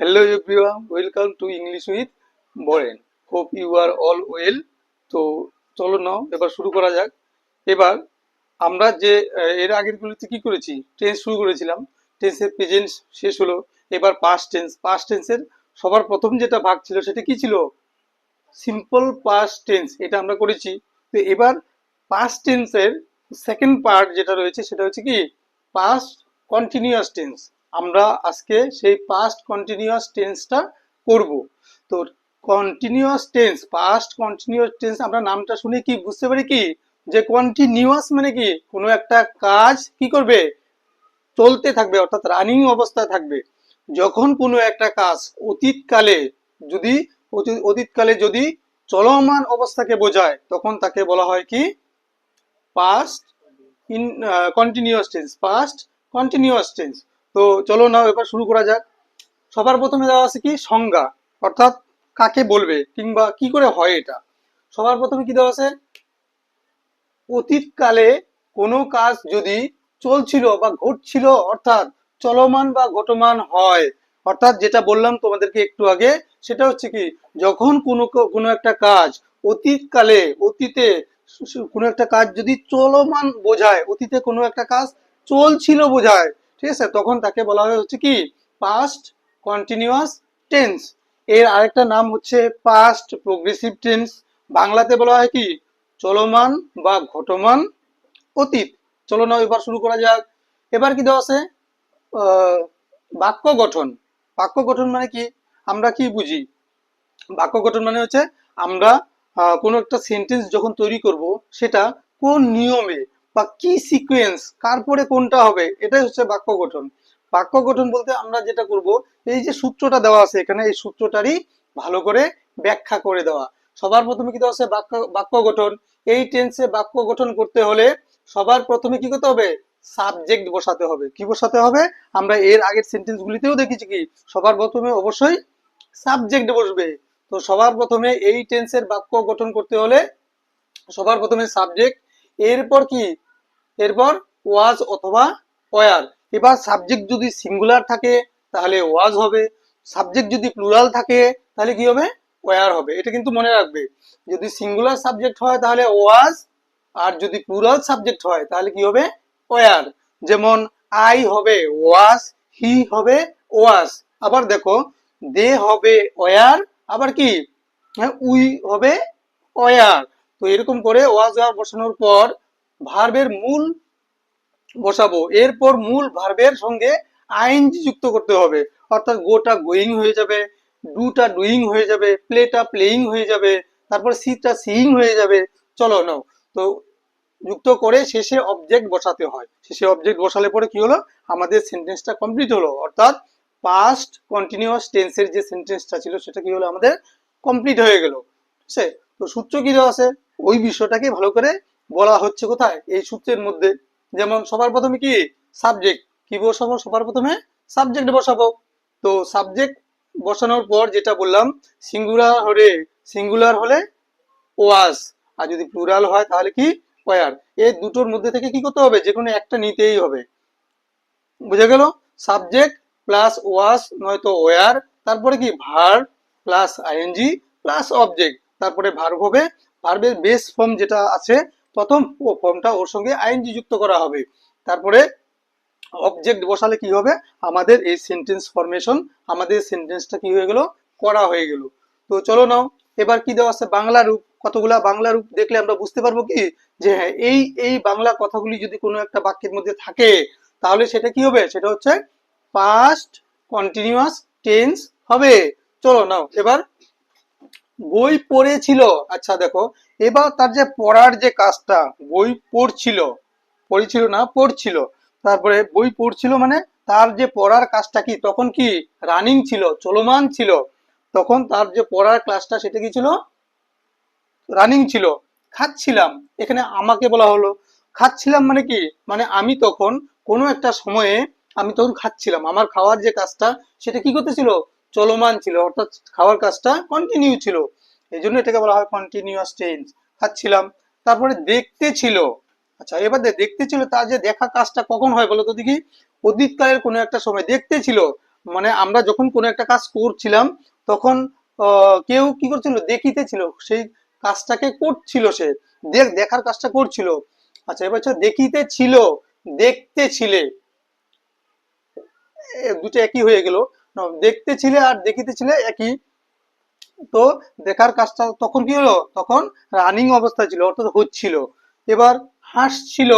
Hello everyone, welcome to English with Boren. Hope you are all well তো চলো নাও এবার শুরু করা যাক। এবার আমরা যে এর আগের গুলিতে কি করেছি? টেন্স শুরু করেছিলাম। টেন্সের প্রেজেন্ট শেষ হলো। এবার পাস্ট টেন্স পাস্ট টেন্সের সবার প্রথম যেটা ভাগ ছিল সেটা কি ছিল? সিম্পল পাস্ট টেন্স এটা আমরা করেছি। তো এবার পাস্ট টেন্সের সেকেন্ড পার্ট যেটা রয়েছে সেটা হচ্ছে কি? পাস্ট কন্টিনিউয়াস টেন্স আমরা আজকে সেই পাস্ট কন্টিনিউয়াস টেন্সটা করব। তো continuous tense past continuous tense আমরা নামটা শুনে কি? বুঝতে পারি কি? যে কন্টিনিউয়াস মানে কি? কোনো একটা কাজ কি করবে? চলতে থাকবে, অর্থাৎ রানিং অবস্থায় থাকবে। যখন কোনো একটা কাজ অতীতকালে যদি, অতি- অতীতকালে যদি চলমান অবস্থাকে বোঝায়, তখন তাকে বলা হয় কি? Past in continuous tense past continuous tense তো চলো না, এবার শুরু করা যাক। সবার প্রথমে দেওয়া আছে কি? সংজ্ঞা, অর্থাৎ কাকে বলবে কিংবা কি করে হয় এটা? সবার প্রথমে কি দেওয়া আছে? অতীতকালে কোনো কাজ যদি চলছিল বা ঘটছিল, অর্থাৎ চলমান বা ঘটমান হয়, অর্থাৎ যেটা বললাম তোমাদেরকে একটু আগে, সেটা হচ্ছে কি, যখন কোনো কোনো একটা কাজ অতীতকালে, অতীতে কোনো একটা কাজ যদি চলমান বোঝায়, অতীতে কোনো একটা কাজ চলছিল বোঝায় ঠিক আছে? তখন তাকে বলা হয় হচ্ছে কি? পাস্ট কন্টিনিউয়াস টেন্স এর আরেকটা নাম হচ্ছে পাস্ট প্রোগ্রেসিভ টেন্স বাংলাতে বলা হয় কি? চলমান বা ঘটমান অতীত। চলো না এবার শুরু করা যাক। এবার কি দেওয়া আছে? বাক্য গঠন। বাক্য গঠন মানে কি? আমরা কি বুঝি? বাক্য গঠন মানে হচ্ছে আমরা কোনো একটা সেন্টেন্স যখন তৈরি করব, সেটা কোন নিয়মে বা কি সিকোয়েন্স কার পরে কোনটা হবে, এটাই হচ্ছে বাক্য গঠন। বাক্য গঠন বলতে আমরা যেটা করব, এই যে সূত্রটা দেওয়া আছে এখানে, এই সূত্রটারই ভালো করে ব্যাখ্যা করে দেওয়া। সবার প্রথমে কি দেওয়া আছে? বাক্য বাক্য গঠন। এই টেন্সে বাক্য গঠন করতে হলে সবার প্রথমে কি করতে হবে? সাবজেক্ট বসাতে হবে। কি বসাতে হবে? আমরা এর আগের সেন্টেন্স গুলিতেও দেখেছি কি? সবার প্রথমে অবশ্যই সাবজেক্ট বসবে। তো সবার প্রথমে এই টেন্সের বাক্য গঠন করতে হলে সবার প্রথমে সাবজেক্ট এরপর কি? এরপর ওয়াজ অথবা ওয়ার। এবার সাবজেক্ট যদি সিঙ্গুলার থাকে, তাহলে ওয়াজ হবে। সাবজেক্ট যদি প্লুরাল থাকে, তাহলে কি হবে? ওয়ার হবে। এটা কিন্তু মনে রাখবে। যদি সিঙ্গুলার সাবজেক্ট হয়, তাহলে ওয়াজ, আর যদি প্লুরাল সাবজেক্ট হয়, তাহলে কি হবে? ওয়ার। যেমন আই হবে ওয়াজ হি হবে ওয়াজ আবার দেখো দে হবে ওয়ার, আবার কি? হ্যাঁ উই হবে ওয়ার। তো এরকম করে ওয়াজ ওয়ার বসানোর পর ভার্বের মূল বসাবো। এরপর মূল ভার্বের সঙ্গে আইনজি যুক্ত করতে হবে। অর্থাৎ গোটা গোয়িং হয়ে যাবে ডুটা ডুইং হয়ে যাবে, প্লেটা প্লেইং হয়ে যাবে, তারপর সিটা সিইং হয়ে যাবে। চলো নাও। তো যুক্ত করে শেষে অবজেক্ট বসাতে হয়। শেষে অবজেক্ট বসালে পরে কি হলো? আমাদের সেন্টেন্সটা কমপ্লিট হলো। অর্থাৎ পাস্ট কন্টিনিউয়াস টেন্সের যে সেন্টেন্সটা ছিল, সেটা কি হলো? আমাদের কমপ্লিট হয়ে গেল। আছে? তো সূত্র কি দেওয়া আছে? ওই বিষয়টাকে ভালো করে বলা হচ্ছে কোথায়? এই সূত্রের মধ্যে। যেমন সবার প্রথমে কি? সাবজেক্ট কি বসাবো? সবার প্রথমে সাবজেক্ট বসাবো। তো সাবজেক্ট বসানোর পর যেটা বললাম সিঙ্গুলার হলে সিঙ্গুলার হলে ওয়াজ আর যদি প্লুরাল হয় তাহলে কি? ওয়ার এই দুটোর মধ্যে থেকে কি করতে হবে? যে কোনো একটা নিতেই হবে। বুঝে গেল? সাবজেক্ট প্লাস ওয়াজ নয়তো ওয়ার তারপরে কি? Verb plus ING plus object তারপরে ভার্ব হবে। ভার্বের বেস ফর্ম যেটা আছে প্রথম ফর্মটা ওর সঙ্গে আইএনজি যুক্ত করা হবে। তারপরে অবজেক্ট বসালে কি হবে? আমাদের এই সেন্টেন্স ফরমেশন আমাদের সেন্টেন্সটা কি হয়ে গেল? করা হয়ে গেল। তো চলো নাও, এবার কি দেওয়া আছে? বাংলা রূপ। কতগুলা বাংলা রূপ দেখলে আমরা বুঝতে পারব কি? যে হ্যাঁ এই এই বাংলা কথাগুলি যদি কোনো একটা বাক্যের মধ্যে থাকে, তাহলে সেটা কি হবে? সেটা হচ্ছে পাস্ট কন্টিনিউয়াস টেন্স হবে। চলো নাও, এবার বই পড়েছিল। আচ্ছা দেখো। এবার তার যে পড়ার যে কাজটা, বই পড়ছিল। পড়েছিল না, পড়ছিল। তারপরে বই পড়ছিল মানে তার যে পড়ার কাজটা কি? তখন কি রানিং ছিল, চলমান ছিল। তখন তার যে পড়ার ক্লাসটা সেটা কি ছিল? রানিং ছিল। খাচ্ছিলাম। এখানে আমাকে বলা হলো। খাচ্ছিলাম মানে কি? মানে আমি তখন কোনো একটা সময়ে আমি তখন খাচ্ছিলাম। আমার খাওয়ার যে কাজটা, সেটা কি করতেছিল? চলমান ছিল, অর্থাৎ খাওয়ার কাজটা কন্টিনিউ ছিল। এই জন্য এটাকে বলা হয় কন্টিনিউয়াস টেন্স খাচ্ছিলাম, তারপরে দেখতে ছিল। আচ্ছা এবার দেখতে ছিল তার যে দেখা কাজটা কখন হয় বলো তো দেখি? অতীতকালের কোনো একটা সময় দেখতে ছিল। মানে আমরা যখন কোনো একটা কাজ করছিলাম, তখন কেউ কি করছিল? দেখিতে ছিল। সেই কাজটাকে করছিল সে। দেখ, দেখার কাজটা করছিল। আচ্ছা এবার দেখিতে ছিল, দেখতে ছিলে। দুটো একই হয়ে গেল। দেখতে ছিলে আর দেখিতে ছিলে একই। তো দেখার কাজটা তখন কি হলো? তখন রানিং অবস্থায় ছিল, অর্থাৎ হচ্ছিল। এবার হাসছিল।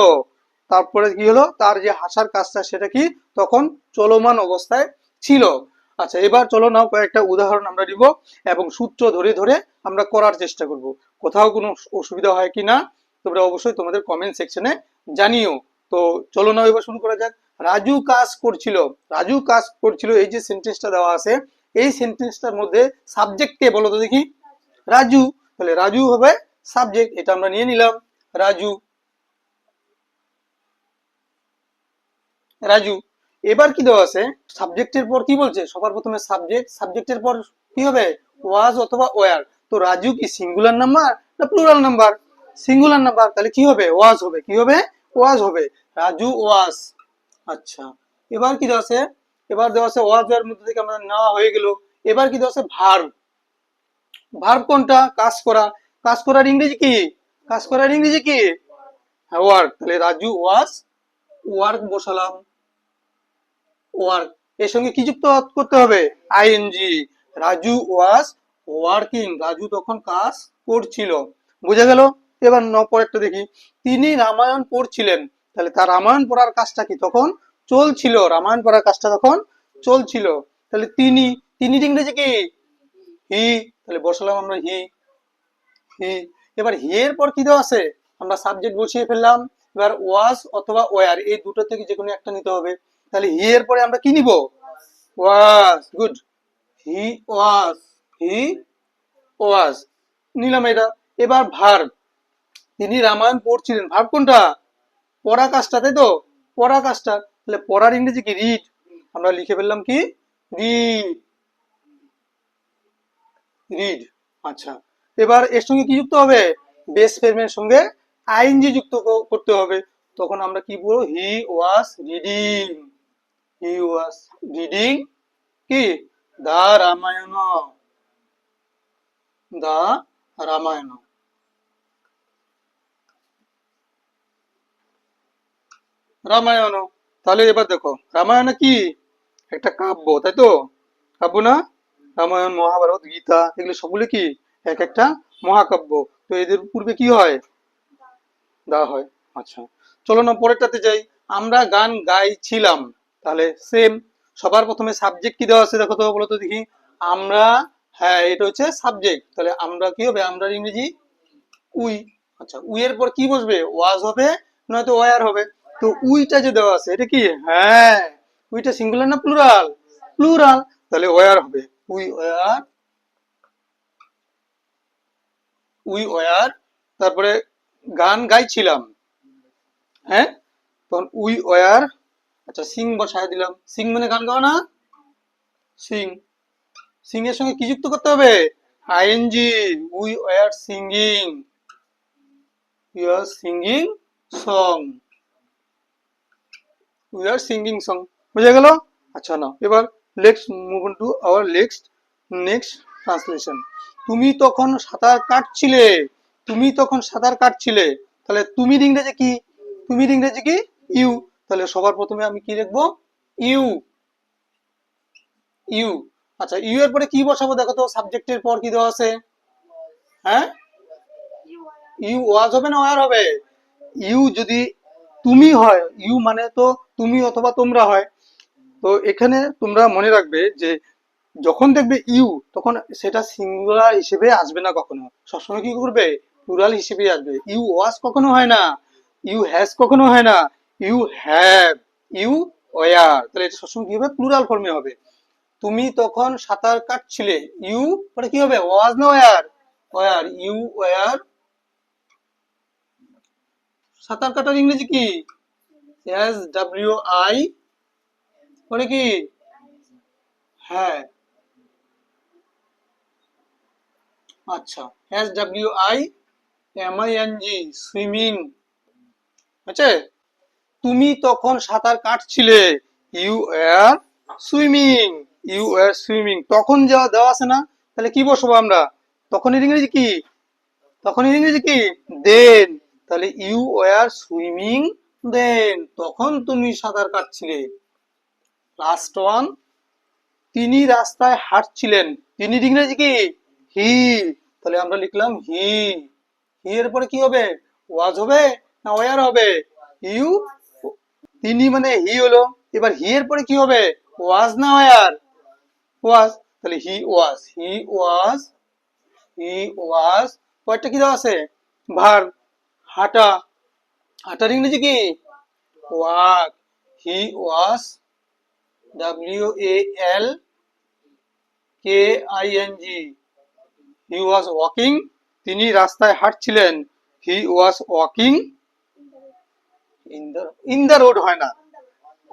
তারপরে কি হলো? তার যে হাসার কাজটা সেটা কি? তখন চলমান অবস্থায় ছিল। আচ্ছা এবার চলো নাও কয়েকটা উদাহরণ আমরা দিব এবং সূত্র ধরে ধরে আমরা করার চেষ্টা করব। কোথাও কোনো অসুবিধা হয় কি না? তোমরা অবশ্যই তোমাদের কমেন্ট সেকশনে জানিও। তো চলো নাও এবার শুরু করা যাক। রাজু কাজ করছিল। রাজু কাজ করছিল, এই যে সেন্টেন্সটা দেওয়া আছে, এই সেন্টেন্সটার মধ্যে সাবজেক্ট কে বলো তো দেখি। রাজু, তাহলে রাজু হবে সাবজেক্ট এটা আমরা নিয়ে নিলাম। রাজু। রাজু, এবার কি দেওয়া আছে? সাবজেক্টের পর কি বলছে? সবার প্রথমে সাবজেক্ট সাবজেক্টের পর কি হবে? ওয়াজ অথবা ওয়ার তো রাজু কি সিঙ্গুলার নাম্বার না প্লুরাল নাম্বার সিঙ্গুলার নাম্বার তাহলে কি হবে? ওয়াজ হবে। কি হবে? ওয়াজ হবে। রাজু ওয়াজ আচ্ছা। এবার কি দেওয়া আছে? এবার দেওয়া আছে ওয়াজ এর মধ্যে থেকে আমাদের নেওয়া হয়ে গেল। এবার কি দেওয়া আছে ভার্ব ভার্ব কোনটা? কাজ করা। কাজ করার ইংরেজি কি? কাজ করার ইংরেজি কি? হ্যাঁ ওয়ার্ক তাহলে রাজু ওয়াজ ওয়ার্ক বসালাম। ওয়ার্ক এর সঙ্গে কি যুক্ত করতে হবে? ING Raju was working Raju তখন কাজ করছিল। বুঝে গেল? এবার ন পরেরটা দেখি। তিনি রামায়ণ পড়ছিলেন। তাহলে তার রামায়ণ পড়ার কাজটা কি তখন চলছিল? রামায়ণ পড়ার কাজটা তখন চলছিল। তাহলে তিনি তিনি ইংরেজি কি? হি। তাহলে বসালাম আমরা হি। হি। এবার হি এর পর কি দেওয়া আছে? আমরা সাবজেক্ট বসিয়ে ফেললাম। এবার ওয়াজ অথবা ওয়ার এই দুটো থেকে যে কোনো একটা নিতে হবে। তাহলে হি এর পরে আমরা কি নিব? ওয়াজ গুড হি ওয়াজ হি ওয়াজ নিলাম এটা। এবার ভার্ব তিনি রামায়ণ পড়ছিলেন। ভার্ব কোনটা? পড়া কাজটা, তাই তো? পড়া কাজটা। তাহলে পড়ার ইংরেজি কি? রিড আমরা লিখে ফেললাম কি? রিড রিড আচ্ছা। এবার এর সঙ্গে কি যুক্ত হবে? বেস ফেরমের সঙ্গে আইএনজি যুক্ত করতে হবে। তখন আমরা কি বলব? হি was reading he was reading কি? দা রামায়ণ। দা রামায়ণ। রামায়ণ তাহলে এবার দেখো, রামায়ণ কি? একটা কাব্য, তাই তো? কাব্য না? রামায়ণ, মহাভারত, গীতা, এগুলো সবগুলো কি? এক একটা মহাকাব্য। তো এদের পূর্বে কি হয়? দেওয়া হয়। আচ্ছা চলো না পরেরটাতে যাই। আমরা গান গাইছিলাম। তাহলে সেম সবার প্রথমে সাবজেক্ট কি দেওয়া আছে দেখো তো, বলো তো দেখি। আমরা হ্যাঁ এটা হচ্ছে সাবজেক্ট তাহলে আমরা কি হবে? আমরা ইংরেজি উই। আচ্ছা উই এর পর কি বসবে? ওয়াজ হবে, নয়তো ওয়ার হবে। তো উইটা যে দেওয়া আছে, এটা কি? হ্যাঁ। উইটা সিঙ্গুলার না প্লুরাল প্লুরাল তাহলে ওয়ার হবে? উই ওয়ার উই ওয়ার তারপরে গান গাইছিলাম। হ্যাঁ? তখন উই ওয়ার আচ্ছা সিং বসায় দিলাম। সিং মানে গান গাওয়া না? সিং সিং এর সঙ্গে কি যুক্ত করতে হবে? ING we were singing we are singing song we are singing song বুঝে গেল? আচ্ছা না এবার let's move to our next next translation তুমি তখন সাঁতার কাটছিলে। তুমি তখন সাঁতার কাটছিলে। তাহলে তুমি ইংরেজি কি? তুমি ইংরেজি কি? ইউ। তাহলে সবার প্রথমে আমি কি লিখব? ইউ। ইউ। আচ্ছা ইউ এর পরে কি বসাবো? দেখো তো সাবজেক্টের পর কি দেওয়া আছে? হ্যাঁ? ইউ ওয়াজ হবে না ওয়ার হবে? ইউ যদি তুমি হয়, ইউ মানে তো তুমি অথবা তোমরা হয়। তো এখানে তোমরা মনে রাখবে যে, যখন দেখবে ইউ, তখন সেটা সিঙ্গুলার হিসেবে আসবে না কখনো। সবসময় কি করবে? প্লুরাল হিসেবে আসবে। ইউ ওয়াজ কখনো হয় না। ইউ হ্যাজ কখনো হয় না। You have. You were. তাহলে এটা সবসময় কি হবে? প্লুরাল ফর্মে হবে। তুমি তখন সাঁতার কাটছিলে। ইউ, পরে কি হবে? ওয়াজ না ওয়ার? ওয়ার। You were. সাঁতার কাটার ইংরেজি কি? এস ডাব্লিউ আই পরে কি? হ্যাঁ। আচ্ছা S W I M I N G swimming আছে? তুমি তখন সাঁতার কাটছিলে। You are swimming you were swimming তখন যাওয়া দেওয়া আছে না, তাহলে কি বসবো আমরা? তখন ইংরেজি কি? তখন ইংরেজি কি? দেন তাহলে ইউ ওয়ার সুইমিং দেন তখন তুমি সাঁতার কাটছিলে। লাস্ট ওয়ান তিনি রাস্তায় হাঁটছিলেন। তিনি ইংরেজি কি? হি তাহলে আমরা লিখলাম হি হি এর পরে কি হবে? ওয়াজ হবে না ওয়ার হবে? ইউ তিনি মানে হি হলো। এবার হি এর পরে কি হবে? ওয়াজ না ওয়ার ওয়াজ তাহলে হি ওয়াজ হি ওয়াজ হি ওয়াজ কয়টা কি দেওয়া আছে? ভার হাঁটা। হাঁটার ইংরেজি কি? Walk. He was W A L K I N G he was walking তিনি রাস্তায় হাঁটছিলেন। He was walking in the road হয় না।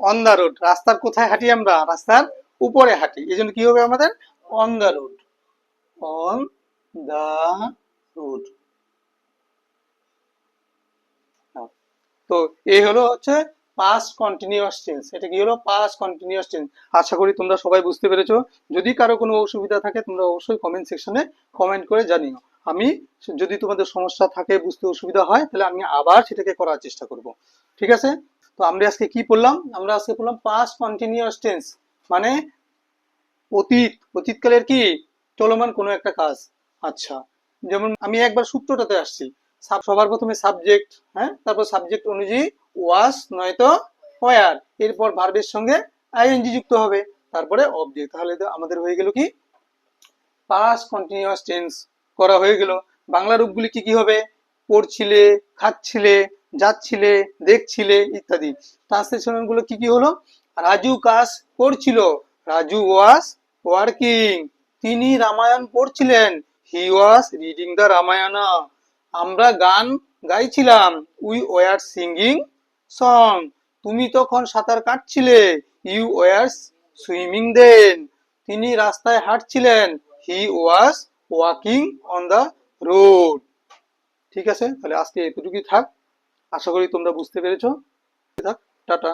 অন দ্য রোড রাস্তার কোথায় হাঁটি আমরা? রাস্তার উপরে হাঁটি। এই জন্য কি হবে আমাদের? On the road on the road তো এই হলো হচ্ছে পাস্ট কন্টিনিউয়াস টেন্স এটা কি হলো? পাস্ট কন্টিনিউয়াস টেন্স আশা করি তোমরা সবাই বুঝতে পেরেছ। যদি কারও কোনো অসুবিধা থাকে, তোমরা অবশ্যই কমেন্ট সেকশনে কমেন্ট করে জানিও। আমি যদি তোমাদের সমস্যা থাকে, বুঝতে অসুবিধা হয়, তাহলে আমি আবার সেটাকে করার চেষ্টা করব। ঠিক আছে? তো আমরা আজকে কি পড়লাম? আমরা আজকে পড়লাম পাস্ট কন্টিনিউয়াস টেন্স মানে অতীত। অতীতকালের কি চলমান কোনো একটা কাজ। আচ্ছা যেমন আমি একবার সূত্রটাতে আসছি। সবার প্রথমে সাবজেক্ট হ্যাঁ? তারপর সাবজেক্ট অনুযায়ী ওয়াস নয়তো ওয়ার এরপর ভার্বের সঙ্গে আইএনজি যুক্ত হবে, তারপরে অবজেক্ট তাহলে তো আমাদের হয়ে গেল কি? পাস কন্টিনিউয়াস টেন্স করা হয়ে গেল। বাংলা রূপগুলি কি কি হবে? পড়ছিলে, খাচ্ছিলে, যাচ্ছিলে, দেখছিলে ইত্যাদি। ট্রান্সলেশনগুলো কি কি হলো? রাজু কাজ করছিল। রাজু ওয়াজ ওয়ার্কিং তিনি Ramayana পড়ছিলেন। He was reading the Ramayana আমরা গান গাইছিলাম। উই ওয়ার সিঙ্গিং সং তুমি তখন সাঁতার কাটছিলে। ইউ ওয়ার সুইমিং দেন তিনি রাস্তায় হাঁটছিলেন। He was walking on the road ঠিক আছে? তাহলে আজকে এতটুকুই থাক। আশা করি তোমরা বুঝতে পেরেছ। থাক, টাটা।